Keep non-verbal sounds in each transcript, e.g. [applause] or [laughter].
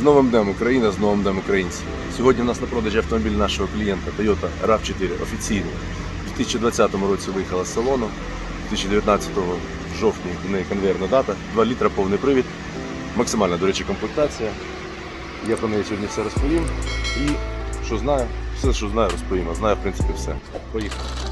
З новим днем Україна, з новим днем українці. Сьогодні у нас на продажі автомобіль нашого клієнта Toyota RAV4 офіційний. У 2020 році виїхала з салону, 2019 в жовтні в неї конвейерна дата, 2 літра повний привід, максимальна, до речі, комплектація. Я про неї сьогодні все розповім. І що знаю, все, що знаю, розповім. А знаю, в принципі, все. Поїхали.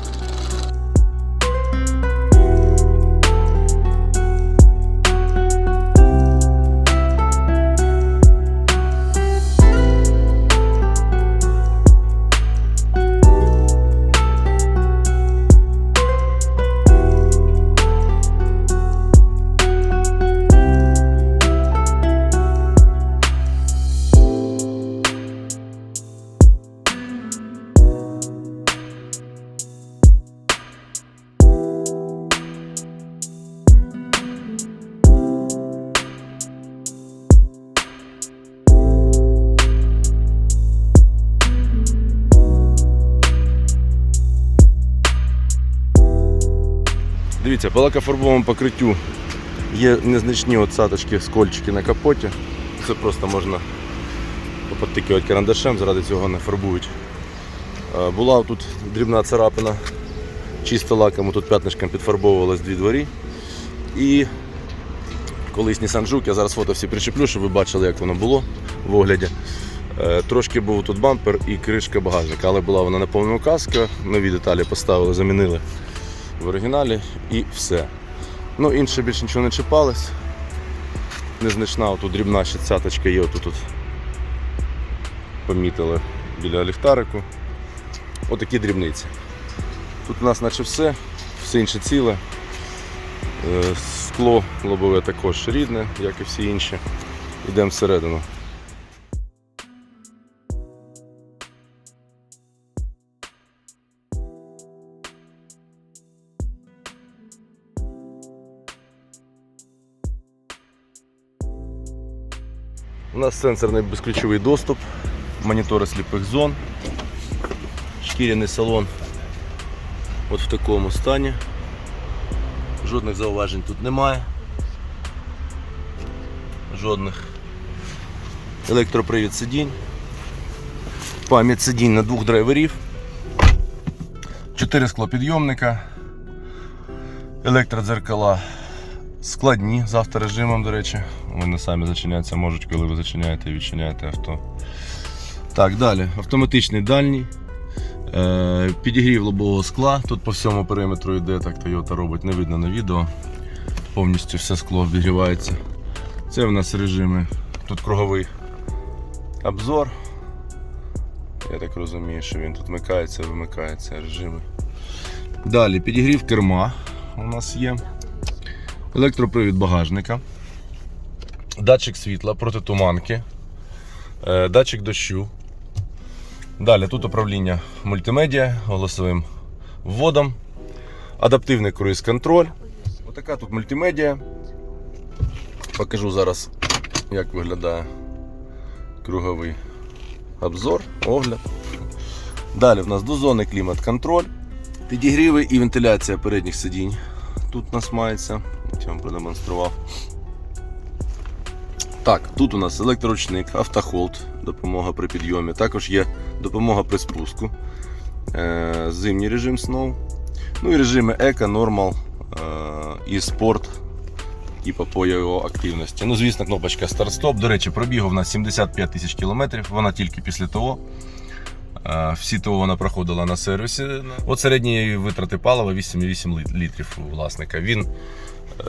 Дивіться, по лакофарбовому покриттю є незначні отсадочки, скольчики на капоті. Це просто можна поподтикувати карандашем, заради цього не фарбують. Е, Була тут дрібна царапина, чисто лаком, тут п'ятнишком підфарбовувалось дві дворі. І колись Nissan Juke, я зараз фото всі причеплю, щоб ви бачили, як воно було в огляді. Е, Трошки був тут бампер і кришка багажника, але була вона на повному каску, нові деталі поставили, замінили в оригіналі і все. Ну, інше більше нічого не чіпалось. Незначна, отут дрібна ще цяточка є, отут, тут помітили біля ліхтарику. Отакі дрібниці. Тут у нас наче все, все інше ціле. Е, Скло лобове також рідне, як і всі інші. Йдемо всередину. У нас сенсорний безключовий доступ, монітори сліпих зон, шкіряний салон от в такому стані. Жодних зауважень тут немає. Жодних. Електропривід сидінь. Пам'ять сидінь на двох драйверів. Чотири склопідйомника. Електродзеркала складні з авторежимом, до речі. Вони самі зачиняються можуть, коли ви зачиняєте і відчиняєте авто. Так, далі. Автоматичний дальній. Е, підігрів лобового скла. Тут по всьому периметру йде, так Toyota робить, не видно на відео. Повністю все скло обігрівається. Це в нас режими. Тут круговий обзор. Я так розумію, що він тут вмикається, вимикається режими. Далі підігрів керма у нас є. Електропривід багажника. Датчик світла проти туманки. е, Датчик дощу. Далі тут управління мультимедіа, голосовим вводом, адаптивний круїз-контроль. Отака тут мультимедіа. Покажу зараз, як виглядає круговий обзор, огляд. Далі в нас двозонний клімат-контроль, підігріви і вентиляція передніх сидінь. Тут у нас мається, я продемонстрував. Так, тут у нас електроручник, автохолд, допомога при підйомі. Також є допомога при спуску. Е, зимній режим Snow. Ну і режими Еко, Normal е, і спорт. Типу по його активності. Ну, звісно, кнопочка старт-стоп. До речі, пробігу в нас 75 тисяч кілометрів, вона тільки після того. Е, Всі того вона проходила на сервісі. От середні витрати палива 8,8 лит- літрів у власника. Він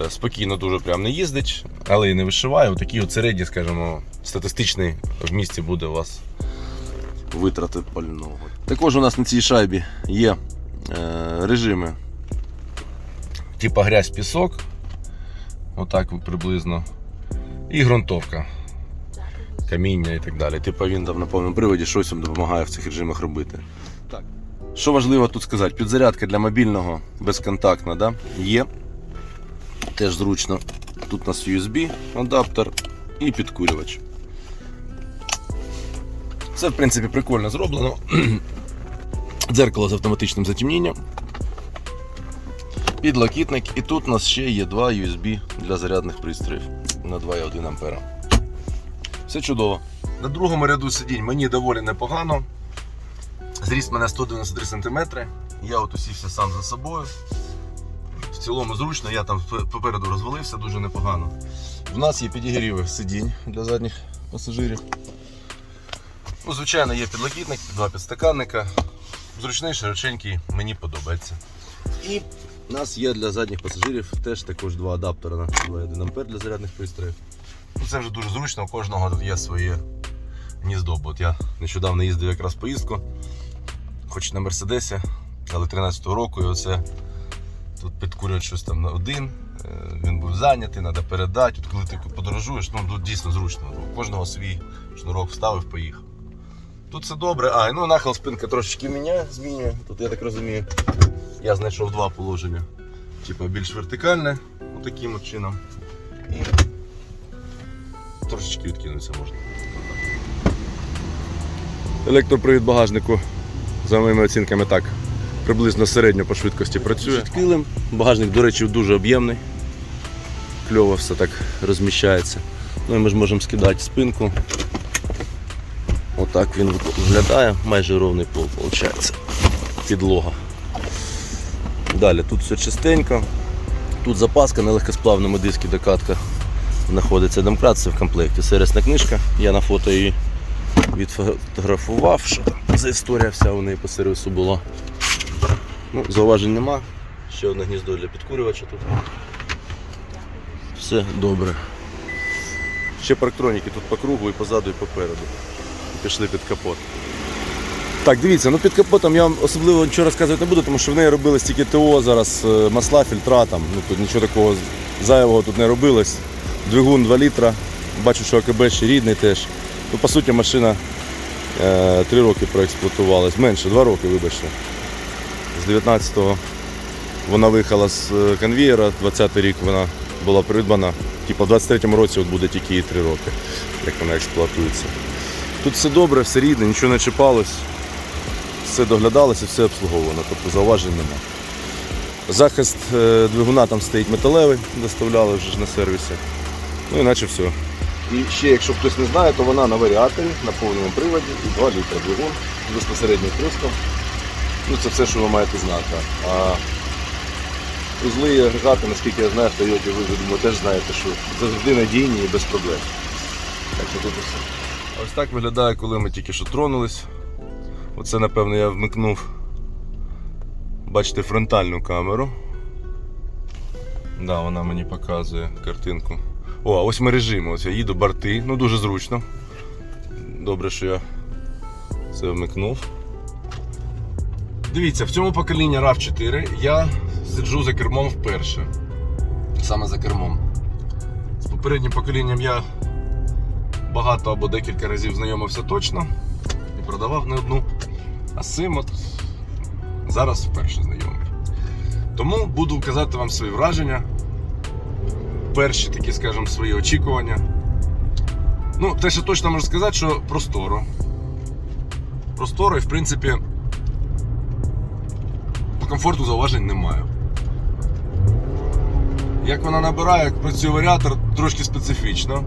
спокійно дуже прям не їздить, але і не вишиває. Отакий от середній, скажімо, статистичний в місті буде у вас витрати пального. Також у нас на цій шайбі є е, режими типа грязь пісок. Отак приблизно. І ґрунтовка. Каміння і так далі. Типа він там на повному приводі щось вам допомагає в цих режимах робити. Так. Що важливо тут сказати, підзарядка для мобільного безконтактна да? є. Теж зручно. Тут у нас USB, адаптер і підкурювач. Це в принципі прикольно зроблено. [clears throat] Дзеркало з автоматичним затемнінням. Підлокітник, і тут у нас ще є два USB для зарядних пристроїв на 2,1 А. Все чудово. На другому ряду сидінь мені доволі непогано. Зріст мене 193 см. Я от усівся сам за собою. В цілому зручно, я там попереду розвалився дуже непогано. В нас є підігріви сидінь для задніх пасажирів. Ну, звичайно, є підлокітник, два підстаканника. Зручний, широченький, мені подобається. І у нас є для задніх пасажирів теж також два адаптери на 2,1 А для зарядних пристроїв. Ну, Це вже дуже зручно, у кожного є своє гніздо. От я нещодавно їздив якраз поїздку, хоч на Мерседесі, але 13-го року, і оце тут підкурюють щось там на один. е, Він був зайнятий, треба передати. От коли ти подорожуєш, ну тут дійсно зручно. У кожного свій шнурок вставив, поїхав. Тут все добре. А, ну нахил спинка трошечки міняє, змінює. Тут я так розумію, я знайшов два положення. Типа більш вертикальне, таким от чином. І трошечки відкинутися можна. Електропривід багажнику, за моїми оцінками, так, приблизно середньо по швидкості працює. Килим. Багажник, до речі, дуже об'ємний. Кльово все так розміщається. Ну і ми ж можемо скидати спинку. Отак він виглядає, майже ровний пол, виходить. Підлога. Далі тут все чистенько. Тут запаска на легкосплавному дискі докатка знаходиться домкрат, це в комплекті. Сервісна книжка. Я на фото її відфотографував, що там за історія вся у неї по сервісу була. Ну, зауважень нема. Ще одне гніздо для підкурювача тут. Все добре. Ще парктроніки тут по кругу і позаду, і попереду. Пішли під капот. Так, дивіться, ну під капотом я вам особливо нічого розказувати не буду, тому що в неї робилось тільки ТО, зараз е, масла, фільтра, там, ну, тут нічого такого зайвого тут не робилось. Двигун 2 літра. Бачу, що АКБ ще рідний теж. Ну, по суті, машина е, 3 роки проексплуатувалась. Менше, 2 роки, вибачте. З 19-го вона виїхала з е, конвієра, 20-й рік вона була придбана. Типу, в 23-му році от буде тільки їй 3 роки, як вона експлуатується. Тут все добре, все рідне, нічого не чіпалось, все доглядалося, все обслуговувано, тобто зауважень нема. Захист е, двигуна там стоїть металевий, доставляли вже ж на сервісі. Ну іначе все. І ще, якщо хтось не знає, то вона на варіаторі, на повному приводі, і 2 літра двигун безпосередньо вприском. Ну це все, що ви маєте знати. А узли і агрегати, наскільки я знаю, в Toyota ви думаю, теж знаєте, що завжди надійні і без проблем. Так що тут все. Ось так виглядає, коли ми тільки що тронулись. Оце, напевно, я вмикнув. Бачите, фронтальну камеру. Да, вона мені показує картинку. О, а ось ми режими. Ось я їду борти. Ну дуже зручно. Добре, що я це вмикнув. Дивіться, в цьому поколінні rav 4 я сиджу за кермом вперше. Саме за кермом. З попереднім поколінням я багато або декілька разів знайомився точно і продавав не одну. А з цим от зараз вперше знайомий. Тому буду казати вам свої враження. Перші такі, скажімо, свої очікування. Ну, те, що точно можу сказати, що просторо. Просторо і в принципі комфорту зауважень немає. Як вона набирає, як працює варіатор, трошки специфічно.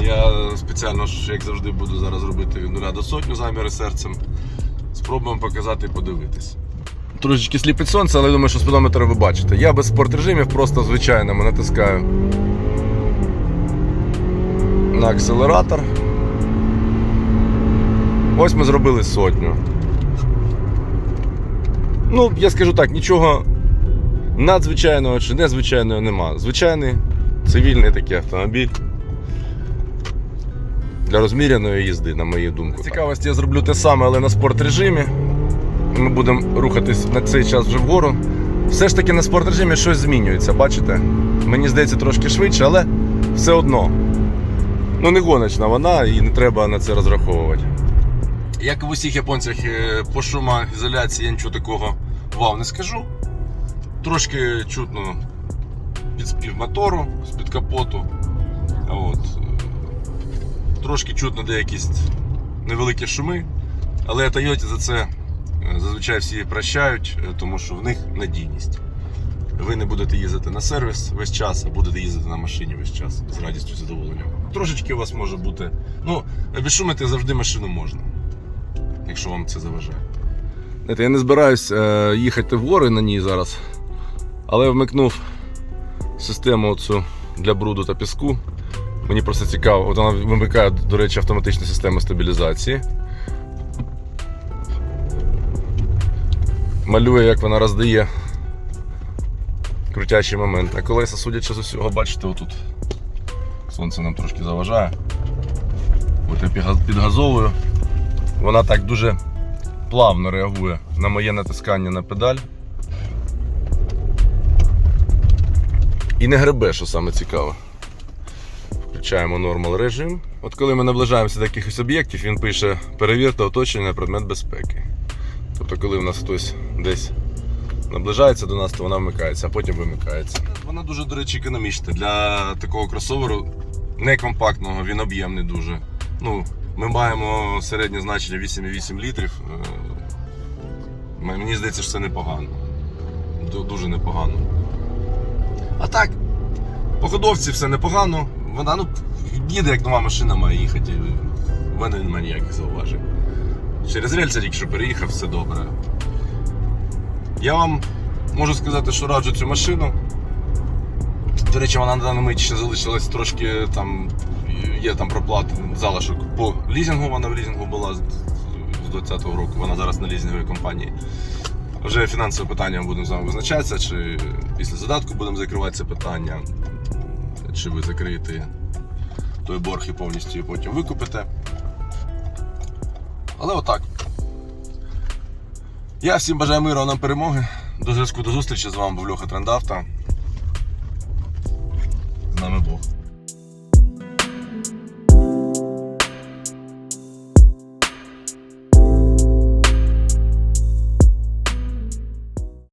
Я спеціально, як завжди, буду зараз робити від нуля до сотню заміри серцем. Спробуємо показати і подивитись. Трошечки сліпить сонце, але я думаю, що спідометр ви бачите. Я без спорт режимів просто звичайними натискаю на акселератор. Ось ми зробили сотню. Ну, я скажу так, нічого надзвичайного чи незвичайного нема. Звичайний цивільний такий автомобіль. Для розміряної їзди, на мою думку. Цікавості я зроблю те саме, але на спорт режимі. Ми будемо рухатись на цей час вже вгору. Все ж таки на спорт режимі щось змінюється, бачите? Мені здається трошки швидше, але все одно. Ну не гоночна вона і не треба на це розраховувати. Як і в усіх японцях е, по шумоізоляції я нічого такого вау не скажу. Трошки чутно під спів мотору, з-під капоту. От. Трошки чутно деякі невеликі шуми, але Toyota за це е, зазвичай всі прощають, е, тому що в них надійність. Ви не будете їздити на сервіс весь час, а будете їздити на машині весь час з радістю і задоволенням. Трошечки у вас може бути Ну, безшумити завжди машину можна, якщо вам це заважає. Я не збираюсь е, їхати в гори на ній зараз, але вмикнув систему оцю для бруду та піску. Мені просто цікаво, от вона вимикає, до речі, автоматичну систему стабілізації. Малює, як вона роздає крутячий момент. А колеса, судячи з усього, бачите, отут сонце нам трошки заважає. От я підгазовую. Вона так дуже плавно реагує на моє натискання на педаль. І не гребе, що саме цікаве. Включаємо нормал режим. От коли ми наближаємося до якихось об'єктів, він пише перевірте оточення на предмет безпеки. Тобто, коли в нас хтось десь наближається до нас, то вона вмикається, а потім вимикається. Вона дуже, до речі, економічна. Для такого кросоверу не компактного, він об'ємний дуже. Ну, ми маємо середнє значення 8,8 літрів. Е, Мені здається, що це непогано. Дуже непогано. А так, по все непогано. Вона ну, їде, як нова машина має їхати. У мене немає ніяких зауважень. Через рельси тільки що переїхав, все добре. Я вам можу сказати, що раджу цю машину. До речі, вона на даний мить ще залишилась трошки там. Є там проплати залишок по лізингу. Вона в лізингу була з з 20-го року. Вона зараз на лізинговій компанії. Вже фінансове питання будемо з вами визначатися, чи після задатку будемо закривати це питання, чи ви закриєте той борг і повністю її потім викупите. Але отак. Я всім бажаю миру нам перемоги. До зв'язку до зустрічі з вами був Льоха Трендавта. З нами Бог.